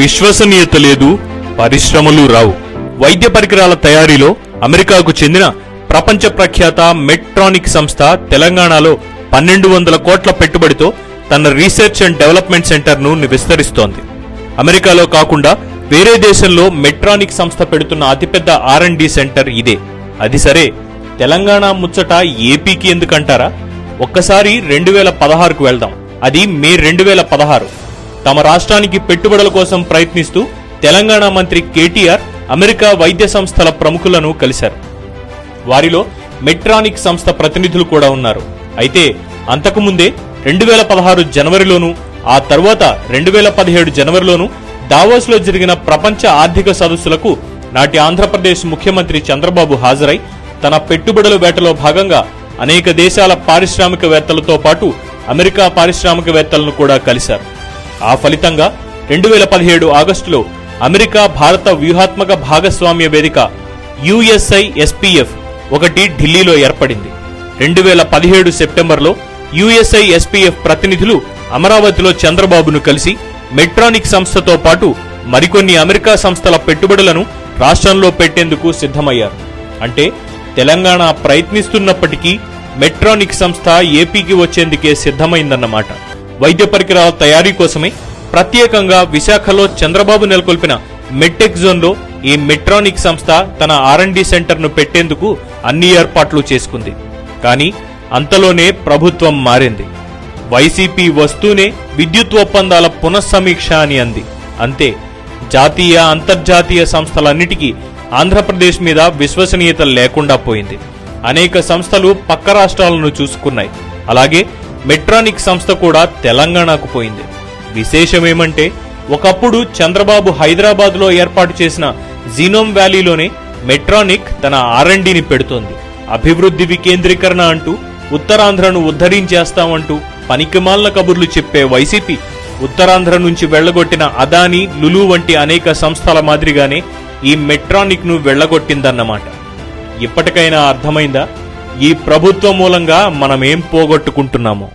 విశ్వసనీయత లేదు పరిశ్రమలు రావు. వైద్య పరికరాల తయారీలో అమెరికాకు చెందిన ప్రపంచ ప్రఖ్యాత మెట్రానిక్ సంస్థ తెలంగాణలో పన్నెండు వందల కోట్ల పెట్టుబడితో తన రీసెర్చ్ అండ్ డెవలప్మెంట్ సెంటర్ను విస్తరిస్తోంది. అమెరికాలో కాకుండా వేరే దేశంలో మెట్రానిక్ సంస్థ పెడుతున్న అతిపెద్ద ఆర్ అండ్ డి సెంటర్ ఇదే. అది సరే తెలంగాణ ముచ్చట ఏపీకి ఎందుకంటారా? ఒక్కసారి రెండు వేల పదహారుకు వెళ్దాం. అది మే రెండు వేల పదహారు. తమ రాష్ట్రానికి పెట్టుబడుల కోసం ప్రయత్నిస్తూ తెలంగాణ మంత్రి కేటీఆర్ అమెరికా వైద్య సంస్థల ప్రముఖులను కలిశారు. వారిలో మెట్రానిక్ సంస్థ ప్రతినిధులు కూడా ఉన్నారు. అయితే అంతకుముందే రెండు వేల పదహారు జనవరిలోనూ ఆ తర్వాత రెండు వేల పదిహేడు జనవరిలోనూ దావోస్లో జరిగిన ప్రపంచ ఆర్థిక సదస్సులకు నాటి ఆంధ్రప్రదేశ్ ముఖ్యమంత్రి చంద్రబాబు హాజరై తన పెట్టుబడుల వేటలో భాగంగా అనేక దేశాల పారిశ్రామికవేత్తలతో పాటు అమెరికా పారిశ్రామికవేత్తలను కూడా కలిశారు. ఆ ఫలితంగా రెండు వేల పదిహేడు ఆగస్టులో అమెరికా భారత వ్యూహాత్మక భాగస్వామ్య వేదిక యుఎస్ఐ ఎస్పీఎఫ్ ఒకటి ఢిల్లీలో ఏర్పడింది. రెండు వేల పదిహేడు సెప్టెంబర్లో యుఎస్ఐ ఎస్పీఎఫ్ ప్రతినిధులు అమరావతిలో చంద్రబాబును కలిసి మెట్రానిక్ సంస్థతో పాటు మరికొన్ని అమెరికా సంస్థల పెట్టుబడులను రాష్ట్రంలో పెట్టేందుకు సిద్ధమయ్యారు. అంటే తెలంగాణ ప్రయత్నిస్తున్నప్పటికీ మెట్రానిక్ సంస్థ ఏపీకి వచ్చేందుకే సిద్ధమైందన్నమాట. వైద్య పరికరాల తయారీ కోసమే ప్రత్యేకంగా విశాఖలో చంద్రబాబు నెలకొల్పిన మెడ్టెక్ జోన్లో ఈ మెట్రానిక్ సంస్థ తన ఆర్ డి సెంటర్ను పెట్టేందుకు అన్ని ఏర్పాట్లు చేసుకుంది. కానీ అంతలోనే ప్రభుత్వం మారింది. వైసీపీ వస్తూనే విద్యుత్ ఒప్పందాల పునఃసమీక్ష అని అంది. అంతే జాతీయ అంతర్జాతీయ సంస్థలన్నిటికీ ఆంధ్రప్రదేశ్ మీద విశ్వసనీయత లేకుండా పోయింది. అనేక సంస్థలు పక్క రాష్ట్రాలను చూసుకున్నాయి. అలాగే మెట్రానిక్ సంస్థ కూడా తెలంగాణకు పోయింది. విశేషమేమంటే ఒకప్పుడు చంద్రబాబు హైదరాబాద్లో ఏర్పాటు చేసిన జీనోమ్ వ్యాలీలోనే మెట్రానిక్ తన ఆర్ఎండిని పెడుతోంది. అభివృద్ధి వికేంద్రీకరణ అంటూ ఉత్తరాంధ్రను ఉద్ధరించేస్తామంటూ పనికిమాలిన కబుర్లు చెప్పే వైసీపీ ఉత్తరాంధ్ర నుంచి వెళ్ళగొట్టిన అదానీ లులు వంటి అనేక సంస్థల మాదిరిగానే ఈ మెట్రానిక్ను వెళ్ళగొట్టిందన్నమాట. ఇప్పటికైనా అర్థమైందా? ఈ ప్రభుత్వం మూలంగా మనమేం పోగొట్టుకుంటున్నామో.